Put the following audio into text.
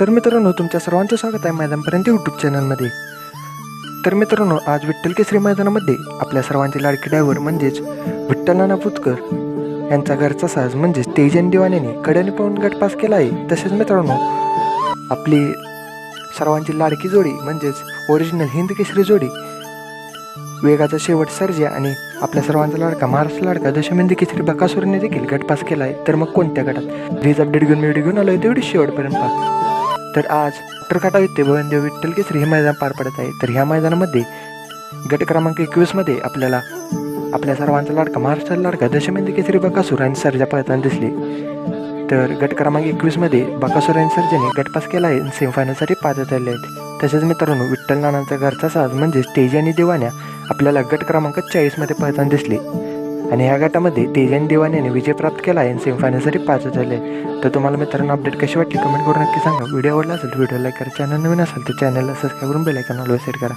तर मित्रांनो तुमच्या सर्वांचं स्वागत आहे मैदानपर्यंत यूट्यूब चॅनलमध्ये तर मित्रांनो आज विठ्ठल केसरी मैदानामध्ये आपल्या सर्वांचे लाडके डायव्हर म्हणजेच विठ्ठल नाना पुतकर यांचा घरचा साज म्हणजेच तेजन दिवाण्याने कड्याने पाहून गट पास केला आहे. तसेच मित्रांनो आपली सर्वांची लाडकी जोडी म्हणजेच ओरिजिनल हिंद केसरी जोडी वेगाचा शेवट सर्जा आणि आपल्या सर्वांचा लाडका महाराष्ट्र लाडका दशमिंदी केसरी बकासुरने देखील गट पास केला आहे. तर मग कोणत्या गटात? प्लीज अपडेट घेऊन व्हिडिओ घेऊन आलो आहे तेवढी शेवटपर्यंत पाहा. तर आज पत्रकाटा येथे भवनदेव विठ्ठल केसरी हे मैदान पार पडत आहे. तर ह्या मैदानामध्ये गट क्रमांक एकवीसमध्ये आपल्याला आपल्या सर्वांचा लाडका महाराष्ट्र लाडका दशमेंद्र केसरी बकासूर आणि सर्जा पळताना दिसले. तर गट क्रमांक एकवीसमध्ये बकासूर आणि सर्जाने गटपास केला आहे आणि सेमीफायनलसाठी पात्र ठरले आहेत. तसेच मित्रांनो विठ्ठल नानांचा घरचा साज म्हणजेच तेजी आणि देवान्या आपल्याला गट क्रमांक चाळीसमध्ये पळताना दिसले. आणि ह्या गटामध्ये तेजन देवान यांनी विजय प्राप्त केला आहे आणि सेमीफायनलसाठी पाच झाले. तर तुम्हाला मित्रांनो अपडेट कशी वाटली? कमेंट करून नक्की सांगा. व्हिडिओ आवडला असेल व्हिडिओ लाईक करा. चॅनल नवीन असेल तर चॅनलला सबस्क्राईब करून बेलायकन आयकॉन सेट करा.